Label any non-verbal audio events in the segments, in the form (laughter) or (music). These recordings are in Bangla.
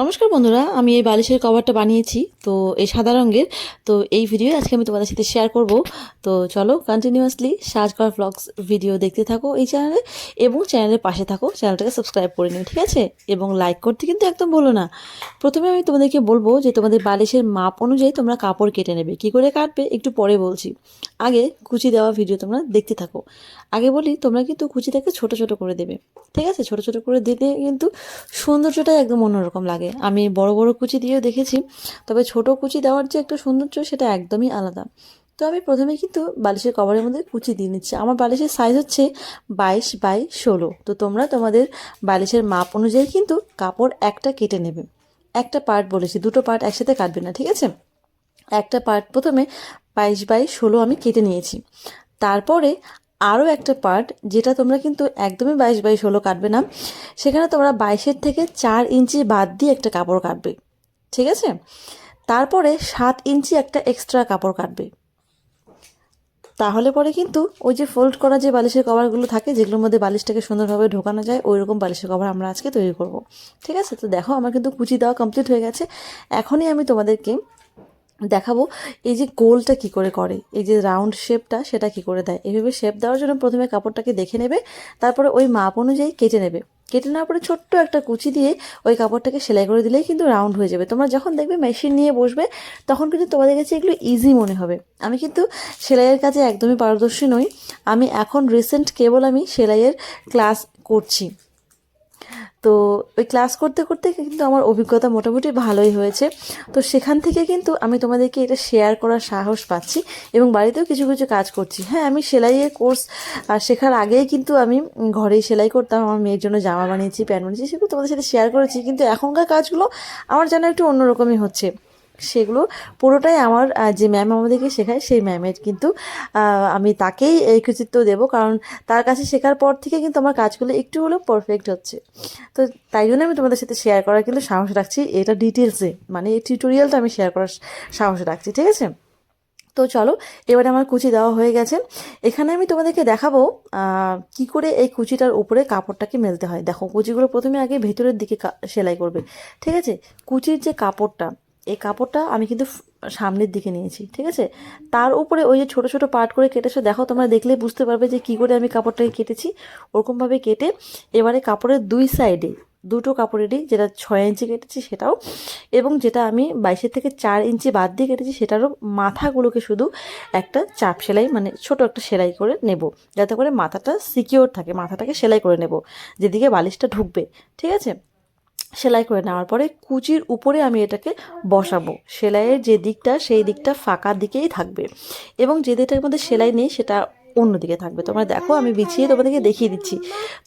নমস্কার বন্ধুরা, আমি এই বালিশের কভারটা বানিয়েছি, তো এই সাদা রঙের, তো এই ভিডিও আজকে আমি তোমাদের সাথে শেয়ার করব। তো চলো কন্টিনিউয়াসলি করা ব্লগস ভিডিও দেখতে থাকো এই চ্যানেলে এবং চ্যানেলের পাশে থাকো চ্যানেলটাকে সাবস্ক্রাইব করে নিও, ঠিক আছে? এবং লাইক করতে কিন্তু একদম বলো না। প্রথমে আমি তোমাদেরকে বলব যে তোমাদের বালিশের মাপ অনুযায়ী তোমরা কাপড় কেটে নেবে। কি করে কাটবে? একটু পরে বলছি। আগে কুচি দেওয়া ভিডিও তোমরা দেখতে থাকো। আগে বলি, তোমরা কিন্তু কুচিটাকে ছোট ছোট করে দেবে, ঠিক আছে? ছোট ছোট করে দিলে কিন্তু সৌন্দর্যটা একদম অন্যরকম লাগে। আমি বড় বড় কুচি দিয়েও দেখেছি, তবে ছোট কুচি দেওয়ার যে একটা সৌন্দর্য সেটা একদমই আলাদা। তো আমি প্রথমে কিন্তু বালিশের কভারের মধ্যে কুচি দিয়ে নিচ্ছি। আমার বালিশের সাইজ হচ্ছে বাইশ বাই ষোলো। তো তোমরা তোমাদের বালিশের মাপ অনুযায়ী কিন্তু কাপড় একটা কেটে নেবে। একটা পার্ট বলেছি, দুটো পার্ট একসাথে কাটবে না, ঠিক আছে? একটা পার্ট প্রথমে বাইশ বাই ষোলো আমি কেটে নিয়েছি। তারপরে আরও একটা পার্ট যেটা তোমরা কিন্তু একদমই বাইশ বাইশ ষোলো কাটবে না। সেখানে তোমরা বাইশের থেকে চার ইঞ্চি বাদ দিয়ে একটা কাপড় কাটবে, ঠিক আছে? তারপরে সাত ইঞ্চি একটা এক্সট্রা কাপড় কাটবে। তাহলে পরে কিন্তু ওই যে ফোল্ড করা যে বালিশের কভারগুলো থাকে, যেগুলোর মধ্যে বালিশটাকে সুন্দরভাবে ঢোকানো যায় ওই রকম বালিশের কভার আমরা আজকে তৈরি করব। ঠিক আছে? তো দেখো, আমার কিন্তু কুচি দেওয়া কমপ্লিট হয়ে গেছে। এখনই আমি তোমাদেরকে দেখাবো, এই যে গোলটা কি করে করে, এই যে রাউন্ড শেপটা সেটা কি করে দেয়। এইভাবে শেপ দেওয়ার জন্য প্রথমে কাপড়টাকে দেখে নেবে, তারপরে ওই মাপ অনুযায়ী কেটে নেবে। কেটে নেওয়ার পরে ছোট্ট একটা কুচি দিয়ে ওই কাপড়টাকে সেলাই করে দিলেই কিন্তু রাউন্ড হয়ে যাবে। তোমরা যখন দেখবে মেশিন নিয়ে বসবে, তখন কিন্তু তোমাদের কাছে এগুলো ইজি মনে হবে। আমি কিন্তু সেলাইয়ের কাজে একদমই পারদর্শী নই। আমি এখন রিসেন্ট কেবল আমি সেলাইয়ের ক্লাস করছি। তো ওই ক্লাস করতে করতে কিন্তু আমার অভিজ্ঞতা মোটামুটি ভালোই হয়েছে। তো সেখান থেকে কিন্তু আমি তোমাদেরকে এটা শেয়ার করার সাহস পাচ্ছি এবং বাড়িতেও কিছু কিছু কাজ করছি। হ্যাঁ আমি সেলাইয়ের কোর্স শেখার আগেই কিন্তু আমি ঘরেই সেলাই করতাম, আমার মেয়ের জন্য জামা বানিয়েছি, প্যান্ট বানিয়েছি, সেগুলো তোমাদের সাথে শেয়ার করেছি। কিন্তু এখনকার কাজগুলো আমার যেন একটু অন্যরকমই হচ্ছে। সেগুলো পুরোটাই আমার যে ম্যাম আমাদেরকে শেখায় সেই ম্যামের কিন্তু আমি তাকেই এই কৃতিত্ব দেবো কারণ তার কাছে শেখার পর থেকে কিন্তু আমার কাজগুলো একটু হলেও পারফেক্ট হচ্ছে। তো তাই জন্য আমি তোমাদের সাথে শেয়ার করার কিন্তু সাহস রাখছি। এটা ডিটেলসে মানে এই টিউটোরিয়ালটা আমি শেয়ার করার সাহস রাখছি, ঠিক আছে? তো চলো, এবারে আমার কুচি দেওয়া হয়ে গেছে। এখানে আমি তোমাদেরকে দেখাবো কি করে এই কুচিটার উপরে কাপড়টাকে মেলতে হয়। দেখো, কুচিগুলো প্রথমে আগে ভেতরের দিকে সেলাই করবে, ঠিক আছে? কুচির যে কাপড়টা এই কাপড়টা আমি কিন্তু সামনের দিকে নিয়েছি, ঠিক আছে? তার উপরে ওই যে ছোট ছোট পার্ট করে কেটেছো দেখো, তোমরা দেখলেই বুঝতে পারবে যে কি করে আমি কাপড়টাকে কেটেছি। ওরকমভাবে কেটে এবারে কাপড়ের দুই সাইডে দুটো কাপড়েরই যেটা ছয় ইঞ্চি কেটেছি সেটাও, এবং যেটা আমি বাইশের থেকে চার ইঞ্চি বাদ দিয়ে কেটেছি সেটারও মাথাগুলোকে শুধু একটা চাপ সেলাই মানে ছোট একটা সেলাই করে নেব। যাতে করে মাথাটা সিকিওর থাকে, মাথাটাকে সেলাই করে নেব, যেদিকে বালিশটা ঢুকবে, ঠিক আছে? সেলাই করে নেওয়ার পরে কুচির উপরে আমি এটাকে বসাবো। সেলাইয়ের যে দিকটা, সেই দিকটা ফাঁকা দিকেই থাকবে এবং যে দিকটার মধ্যে সেলাই নেই, সেটা অন্যদিকে থাকবে। তোমরা দেখো, আমি বিছিয়ে তোমাদেরকে দেখিয়ে দিচ্ছি।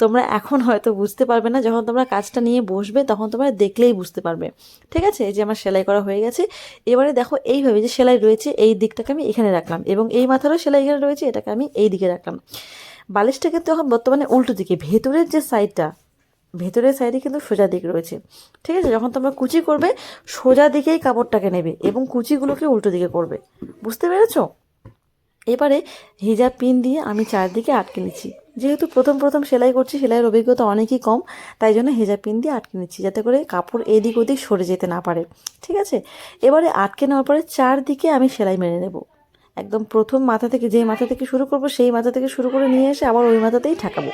তোমরা এখন হয়তো বুঝতে পারবে না, যখন তোমরা কাজটা নিয়ে বসবে, তখন তোমরা দেখলেই বুঝতে পারবে। ঠিক আছে? এই যে আমার সেলাই করা হয়ে গেছে। এবারে দেখো, এইভাবে যে সেলাই রয়েছে, এই দিকটাকে আমি এখানে রাখলাম এবং এই মাথারও সেলাই এখানে রয়েছে, এটাকে আমি এই দিকে রাখলাম। বালিশটা কিন্তু এখন বর্তমানে উল্টো দিকে, ভেতরের যে সাইডটা ভেতরের সাইডে কিন্তু সোজা দিক রয়েছে। ঠিক আছে? যখন তোমরা কুচি করবে, সোজা দিকেই কাপড়টাকে নেবে এবং কুচিগুলোকে উল্টো দিকে করবে। বুঝতে পেরেছ? এবারে হিজাব পিন দিয়ে আমি চারদিকে আটকে নিচ্ছি। যেহেতু প্রথম প্রথম সেলাই করছি, সেলাইয়ের অভিজ্ঞতা অনেকই কম, তাই জন্য হেজা পিন দিয়ে আটকে নিচ্ছি, যাতে করে কাপড় এদিক ওদিক সরে যেতে না পারে। ঠিক আছে? এবারে আটকে নেওয়ার পরে চারদিকে আমি সেলাই মেরে নেব। একদম প্রথম মাথা থেকে যে মাথা থেকে শুরু করব, সেই মাথা থেকে শুরু করে নিয়ে এসে আবার ওই মাথাতেই ঠাকাবো।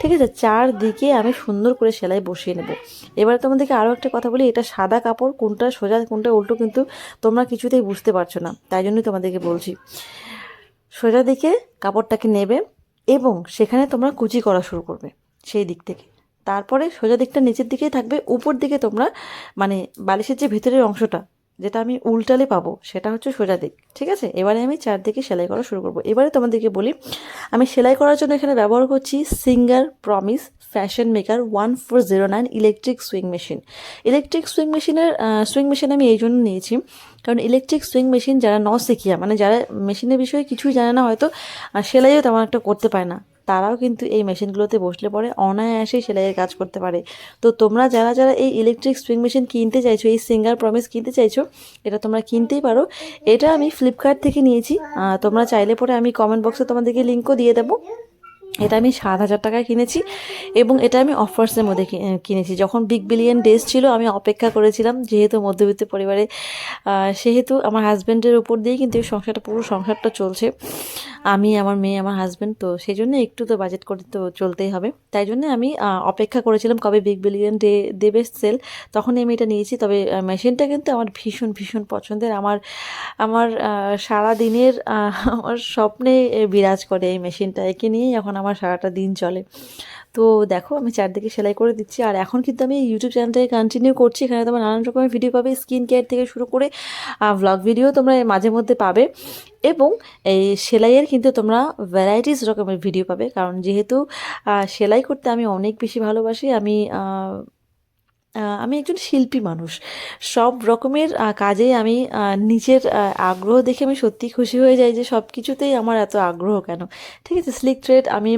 ঠিক আছে? চারদিকে আমি সুন্দর করে সেলাই বসিয়ে নেব। এবারে তোমাদেরকে আরও একটা কথা বলি, এটা সাদা কাপড়, কোনটা সোজা, কোনটা উল্টো কিন্তু তোমরা কিছুতেই বুঝতে পারছ না। তাই জন্যই তোমাদেরকে বলছি। সোজা দিকে কাপড়টাকে নেবে এবং সেখানে তোমরা কুচি করা শুরু করবে সেই দিক থেকে। তারপরে সোজা দিকটা নিচের দিকেই থাকবে, উপর দিকে তোমরা মানে বালিশের যে ভেতরের অংশটা যেটা আমি উল্টালে পাবো, সেটা হচ্ছে সোজা দিক, ঠিক আছে? এবারে আমি চারদিকে সেলাই করা শুরু করব। এবারে তোমাদেরকে বলি, আমি সেলাই করার জন্য এখানে ব্যবহার করছি Singer promise fashion maker one four zero nine electric sewing machine electric sewing মেশিনের সুইং মেশিন আমি এই জন্য নিয়েছি, কারণ ইলেকট্রিক সুইং মেশিন যারা ন শিখিয়া মানে যারা মেশিনের বিষয়ে কিছুই জানে না হয়তো সেলাইও তেমন একটা করতে পায় না। তারাও কিন্তু এই মেশিনগুলোতে বসলে পরে অনায়াসেই সেলাইয়ের কাজ করতে পারে। তো তোমরা যারা যারা এই ইলেকট্রিক সুইং মেশিন কিনতে চাইছো, এই সিঙ্গার প্রমিস কিনতে চাইছো, এটা তোমরা কিনতেই পারো। এটা আমি ফ্লিপকার্ট থেকে নিয়েছি। তোমরা চাইলে পরে আমি কমেন্ট বক্সে তোমাদেরকে লিঙ্কও দিয়ে দেবো। এটা আমি সাত হাজার টাকায় কিনেছি এবং এটা আমি অফার্সের মধ্যে কিনেছি। যখন বিগ বিলিয়ন ডেজ ছিল, আমি অপেক্ষা করেছিলাম, যেহেতু মধ্যবিত্ত পরিবারে সেহেতু আমার হাজব্যান্ডের উপর দিয়েই কিন্তু এই সংসারটা, পুরো সংসারটা চলছে। আমি, আমার মেয়ে, আমার হাজব্যান্ড তো সেই জন্য একটু তো বাজেট করে তো চলতেই হবে। তাই জন্য আমি অপেক্ষা করেছিলাম কবে বিগ বিলিয়ন ডে দেবে সেল তখনই আমি এটা নিয়েছি। তবে মেশিনটা কিন্তু আমার ভীষণ ভীষণ পছন্দের। আমার আমার সারা দিনের (laughs) আমার স্বপ্নে বিরাজ করে এই মেশিনটা একে নিয়েই এখন আমার সারাটা দিন চলে। তো দেখো, আমি চারদিকে সেলাই করে দিচ্ছি। আর এখন কিন্তু আমি ইউটিউব চ্যানেলটাকে কন্টিনিউ করছি। এখানে তোমার নানান রকমের ভিডিও পাবে। স্কিন কেয়ার থেকে শুরু করে ভ্লগ ভিডিও তোমরা মাঝে মধ্যে পাবে। এবং এই সেলাইয়ের কিন্তু তোমরা ভ্যারাইটিস রকমের ভিডিও পাবে। কারণ যেহেতু সেলাই করতে আমি অনেক বেশি ভালোবাসি। আমি আমি একজন শিল্পী মানুষ। সব রকমের কাজে আমি নিজের আগ্রহ দেখে আমি সত্যি খুশি হয়ে যাই যে সব কিছুতেই আমার এত আগ্রহ কেন? ঠিক আছে স্লিক ট্রেড আমি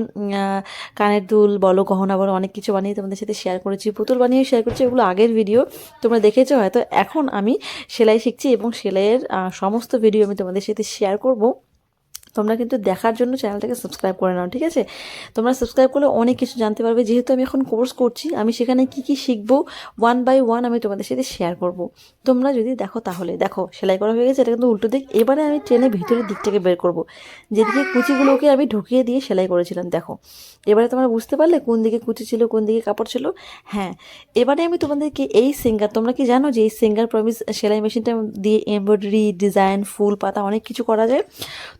কানের দুল বলো, গহনা বলো, অনেক কিছু বানিয়ে তোমাদের সাথে শেয়ার করেছি, পুতুল বানিয়ে শেয়ার করছি, এগুলো আগের ভিডিও তোমরা দেখেছ হয়তো। এখন আমি সেলাই শিখছি এবং সেলাইয়ের সমস্ত ভিডিও আমি তোমাদের সাথে শেয়ার করব। তোমরা কিন্তু দেখার জন্য চ্যানেলটাকে সাবস্ক্রাইব করে নাও, ঠিক আছে? তোমরা সাবস্ক্রাইব করলে অনেক কিছু জানতে পারবে। যেহেতু আমি এখন কোর্স করছি, আমি সেখানে কি কি শিখব ওয়ান বাই ওয়ান আমি তোমাদের সাথে শেয়ার করব। তোমরা যদি দেখো তাহলে, দেখো, সেলাই করা হয়ে গেছে, এটা কিন্তু উল্টো দিক। এবারে আমি ট্রেনে ভিতরের দিক থেকে বের করব। যেদিকে কুচিগুলোকে আমি ঢুকিয়ে দিয়ে সেলাই করেছিলাম, দেখো। এবারে তোমরা বুঝতে পারলে কোন দিকে কুচি ছিল, কোন দিকে কাপড় ছিল? হ্যাঁ। এবারে আমি তোমাদেরকে এই সিঙ্গার তোমরা কি জানো যে এই সিঙ্গার প্রমিস সেলাই মেশিনটা দিয়ে এমব্রয়ডারি ডিজাইন ফুল, পাতা অনেক কিছু করা যায়?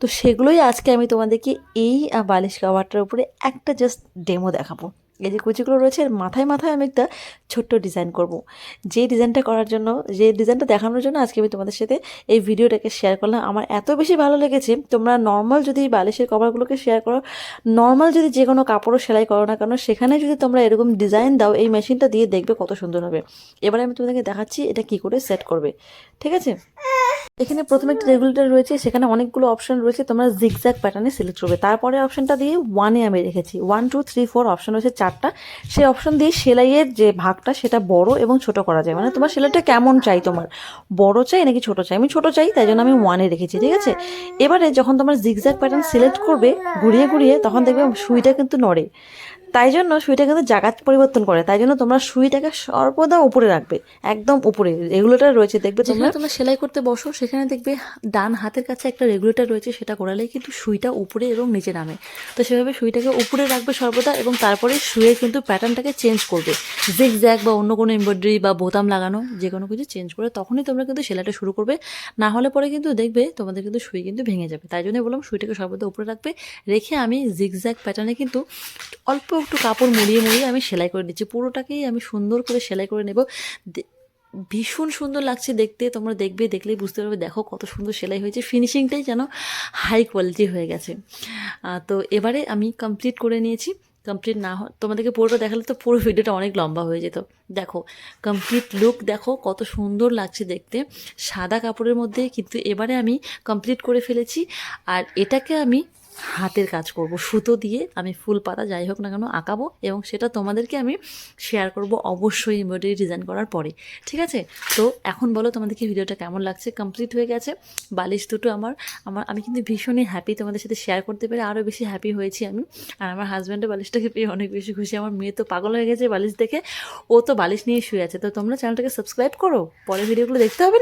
তো সেগুলোই আজকে আমি তোমাদেরকে এই বালিশ কাভারটার উপরে একটা জাস্ট ডেমো দেখাবো। এই যে কুচিগুলো রয়েছে মাথায় মাথায় আমি একটা ছোট্ট ডিজাইন করব। যে ডিজাইনটা করার জন্য, যে ডিজাইনটা দেখানোর জন্য আজকে আমি তোমাদের সাথে এই ভিডিওটাকে শেয়ার করলাম। আমার এত বেশি ভালো লেগেছে, তোমরা নর্মাল যদি বালিশের কভারগুলোকে শেয়ার করো নর্মাল যদি যে কোনো কাপড়ও সেলাই করো না কেন, সেখানে যদি তোমরা এরকম ডিজাইন দাও, এই মেশিনটা দিয়ে দেখবে কত সুন্দর হবে। এবারে আমি তোমাদেরকে দেখাচ্ছি এটা কি করে সেট করবে। ঠিক আছে? এখানে প্রথমে একটা রেগুলেটর রয়েছে, সেখানে অনেকগুলো অপশন রয়েছে, তোমরা জিগজ্যাগ প্যাটার্নে সিলেক্ট করবে। তারপরে অপশনটা দিয়ে ওয়ানে আমি রেখেছি। One two three four option রয়েছে চারটা। সেই অপশন দিয়ে সেলাইয়ের যে ভাগটা, সেটা বড় এবং ছোট করা যায়। মানে তোমার সেলাইটা কেমন চাই তোমার? বড় চাই নাকি ছোট চাই? আমি ছোট চাই, তাই জন্য আমি ওয়ানে রেখেছি, ঠিক আছে? এবারে যখন তোমার জিগজ্যাগ প্যাটার্ন সিলেক্ট করবে, ঘুরিয়ে ঘুরিয়ে, তখন দেখবে সুইটা কিন্তু নড়ে। তাই জন্য সুইটা কিন্তু জায়গা পরিবর্তন করে। তাই জন্য তোমরা সুইটাকে সর্বদা উপরে রাখবে, একদম উপরে। রেগুলেটর রয়েছে, দেখবে তোমরা? তোমরা সেলাই করতে বসো, সেখানে দেখবে ডান হাতের কাছে একটা রেগুলেটর রয়েছে, সেটা করালে কিন্তু সুইটা উপরে এবং নিচে নামে। তো সেভাবে সুইটাকে উপরে রাখবে সর্বদা এবং তারপরে শুয়ে কিন্তু প্যাটার্নটাকে চেঞ্জ করবে। জিগ জ্যাগ বা অন্য কোনো এমব্রয়ডারি বা বোতাম লাগানো, যে কোনো কিছু চেঞ্জ করে তখনই তোমরা কিন্তু সেলাইটা শুরু করবে। না হলে পরে কিন্তু দেখবে তোমাদের কিন্তু সুই কিন্তু ভেঙে যাবে। তাই জন্য বললাম সুইটাকে সর্বদা উপরে রাখবে। রেখে আমি জিগ জিগজ্যাগ প্যাটার্নে কিন্তু অল্প একটু কাপড় মুড়িয়ে মুড়িয়ে আমি সেলাই করে নিচ্ছি পুরোটাকেই আমি সুন্দর করে সেলাই করে নেব। ভীষণ সুন্দর লাগছে দেখতে। তোমরা দেখবে, দেখলেই বুঝতে পারবে, দেখো কত সুন্দর সেলাই হয়েছে। ফিনিশিংটাই যেন হাই কোয়ালিটি হয়ে গেছে। তো এবারে আমি কমপ্লিট করে নিয়েছি। কমপ্লিট না হয় তোমাদেরকে পুরোটা দেখালে তো পুরো ভিডিওটা অনেক লম্বা হয়ে যেত। দেখো কমপ্লিট লুক দেখো কত সুন্দর লাগছে দেখতে। সাদা কাপড়ের মধ্যে কিন্তু এবারে আমি কমপ্লিট করে ফেলেছি। আর এটাকে আমি হাতের কাজ করব। সুতো দিয়ে আমি ফুল পাতা যাই হোক না কেন আঁকাবো এবং সেটা তোমাদেরকে আমি শেয়ার করব অবশ্যই এমব্রয়ডারি ডিজাইন করার পরে। ঠিক আছে? তো এখন বলো তোমাদেরকে ভিডিওটা কেমন লাগছে? কমপ্লিট হয়ে গেছে? বালিশ দুটো আমার আমার, আমি কিন্তু ভীষণই হ্যাপি তোমাদের সাথে শেয়ার করতে পেরে আরও বেশি হ্যাপি হয়েছি আমি। আর আমার হাজব্যান্ডের বালিশটাকে পেয়ে অনেক বেশি খুশি। আমার মেয়ে তো পাগল হয়ে গেছে বালিশ দেখে। ও তো বালিশ নিয়ে শুয়ে আছে। তো তোমরা চ্যানেলটাকে সাবস্ক্রাইব করো। পরে ভিডিওগুলো দেখতে হবে